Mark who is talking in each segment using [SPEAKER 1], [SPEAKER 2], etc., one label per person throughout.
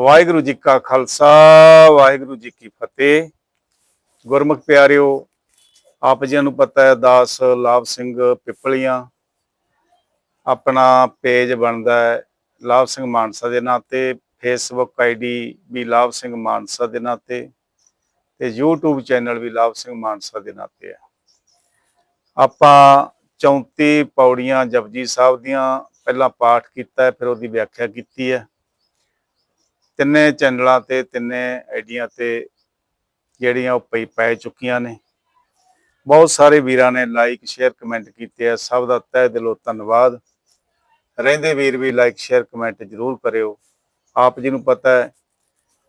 [SPEAKER 1] ਵਾਹਿਗੁਰੂ ਜੀ ਕਾ ਖਾਲਸਾ, ਵਾਹਿਗੁਰੂ ਜੀ ਕੀ ਫਤਿਹ। ਗੁਰਮੁਖ ਪਿਆਰਿਓ, ਆਪ ਜੀ ਨੂੰ ਪਤਾ ਹੈ ਦਾਸ ਲਾਭ ਸਿੰਘ ਪਿਪਲੀਆਂ। ਆਪਣਾ ਪੇਜ ਬਣਦਾ ਹੈ ਲਾਭ ਸਿੰਘ ਮਾਨਸਾ ਦੇ ਨਾਂ ਤੇ ਫੇਸਬੁੱਕ ਆਈਡੀ ਵੀ ਲਾਭ ਸਿੰਘ ਮਾਨਸਾ ਦੇ ਨਾਂ ਤੇ ਤੇ YouTube ਚੈਨਲ ਵੀ ਲਾਭ ਸਿੰਘ ਮਾਨਸਾ ਦੇ ਨਾਂ ਤੇ ਹੈ। ਆਪਾਂ 34 ਪੌੜੀਆਂ ਜਪਜੀ ਸਾਹਿਬ ਦੀਆਂ ਪਹਿਲਾਂ ਪਾਠ ਕੀਤਾ ਹੈ, ਫਿਰ ਉਹਦੀ ਵਿਆਖਿਆ ਕੀਤੀ ਹੈ। ਤਿੰਨੇ ਚੈਨਲਾਂ ਤੇ, ਤਿੰਨੇ ਆਈਡੀਆਂ ਤੇ ਜਿਹੜੀਆਂ ਉਹ ਪਈ, ਪੈ ਚੁੱਕੀਆਂ ਨੇ। ਬਹੁਤ ਸਾਰੇ ਵੀਰਾਂ ਨੇ ਲਾਈਕ ਸ਼ੇਅਰ ਕਮੈਂਟ ਕੀਤੇ ਆ। ਸਭ ਦਾ ਤਹਿ ਦਿਲੋਂ ਧੰਨਵਾਦ। ਰਹਿੰਦੇ ਵੀਰ ਵੀ ਲਾਈਕ ਸ਼ੇਅਰ ਕਮੈਂਟ ਜ਼ਰੂਰ ਕਰਿਓ। ਆਪ ਜੀ ਨੂੰ ਪਤਾ ਹੈ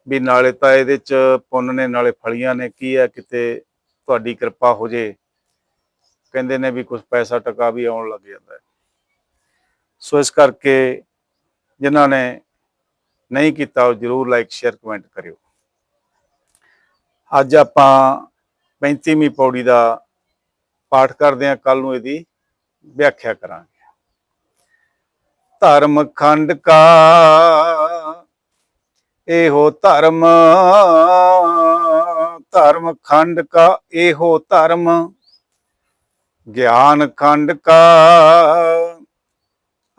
[SPEAKER 1] ਵੀ ਨਾਲੇ ਤਾਂ ਇਹਦੇ ਚ ਪੁੰਨ ਨੇ, ਨਾਲੇ ਫਲੀਆਂ ਨੇ। ਕੀ ਹੈ ਕਿਤੇ ਤੁਹਾਡੀ ਕਿਰਪਾ ਹੋ ਜੇ। ਕਹਿੰਦੇ ਨੇ ਵੀ ਕੁਝ ਪੈਸਾ ਟਕਾ ਵੀ ਆਉਣ ਲੱਗ ਜਾਂਦਾ ਸੋ ਇਸ ਕਰਕੇ ਜਿਨ੍ਹਾਂ ਨੇ ਨਹੀਂ ਕੀਤਾ, ਉਹ ਜਰੂਰ ਲਾਈਕ ਸ਼ੇਅਰ ਕਮੈਂਟ ਕਰਿਓ। ਅੱਜ ਆਪਾਂ 35ਵੀਂ ਪੌੜੀ ਦਾ ਪਾਠ ਕਰਦੇ ਹਾਂ ਕੱਲ ਨੂੰ ਇਹਦੀ ਵਿਆਖਿਆ ਕਰਾਂਗੇ। ਧਰਮ ਖੰਡ ਕਾ, ਇਹੋ ਧਰਮ ਧਰਮ ਖੰਡ ਕਾ, ਇਹੋ ਧਰਮ, ਗਿਆਨ ਖੰਡ ਕਾ,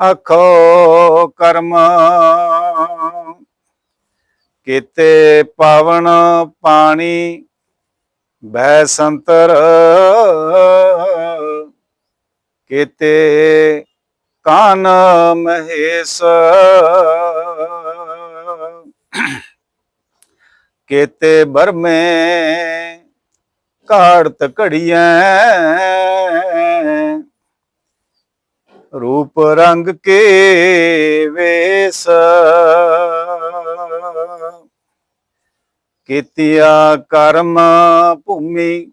[SPEAKER 1] ਅਖੋ ਕਰਮ ਕੀਤੇ ਪਾਵਨ ਪਾਣੀ ਬੈ ਸੰਤਰ। ਕੀਤੇ ਕਾਨ ਮਹੇਸ਼। ਕੀਤੇ ਬਰਮੇ ਕਾੜਤ ਘੜੀਐ। ਰੂਪ ਰੰਗ ਕੇ ਵੇਸ। ਕੀਤਿਆ ਕਰਮ ਭੂਮੀ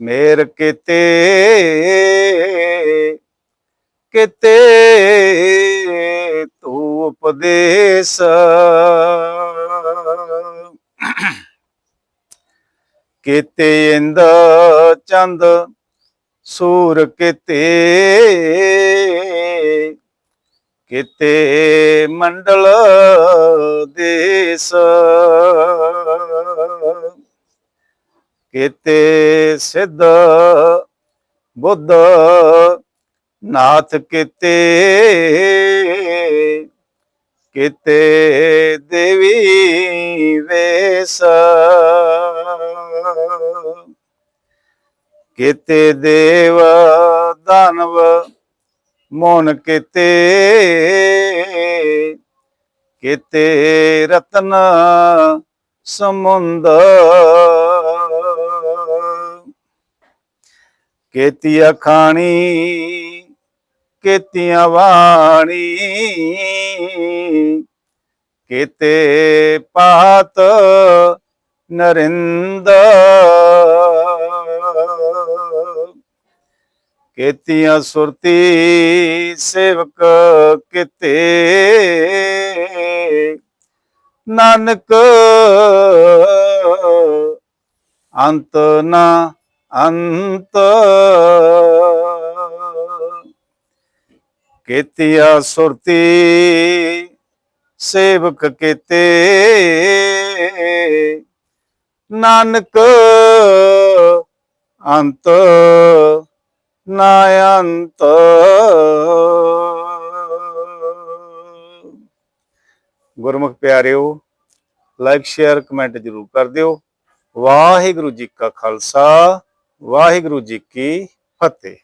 [SPEAKER 1] ਮੇਰ ਕੀਤੇ ਕੀਤੇ ਤੂੰ ਉਪਦੇਸ਼। ਕੀਤੇ ਇੰਦ ਚੰਦ ਸੂਰ ਕੀਤੇ ਕਿਤੇ ਮੰਡਲ ਦੇਸ। ਕਿਤੇ ਸਿੱਧ ਬੁੱਧ ਨਾਥ ਕਿਤੇ। ਕਿਤੇ ਦੇਵੀ ਵੇਸ। ਕਿਤੇ ਦੇਵ ਦਾਨਵ ਮੋਨ ਕੀਤੇ ਕੀਤੇ ਰਤਨ ਸਮੁੰਦ ਕੀਤੀ ਅਖਾਣੀ ਕੇਤੀਆਂ ਵਾਣੀ ਕੀਤੇ ਪਾਤ ਨਰਿੰਦ ਕੀਤੀਆਂ ਸੁਰਤੀ ਸੇਵਕ ਕਿਤੇ। ਨਾਨਕ ਅੰਤ ਨਾ ਅੰਤ। ਕੀਤਿਆ ਸੁਰਤੀ ਸੇਵਕ ਕੀਤੇ। ਨਾਨਕ ਅੰਤ ਨਾ ਅੰਤ ਗੁਰਮੁਖ ਪਿਆਰਿਓ ਲਾਈਕ ਸ਼ੇਅਰ ਕਮੈਂਟ ਜਰੂਰ ਕਰ ਦਿਓ। ਵਾਹਿਗੁਰੂ ਜੀ ਕਾ ਖਾਲਸਾ, ਵਾਹਿਗੁਰੂ ਜੀ ਕੀ ਫਤਿਹ।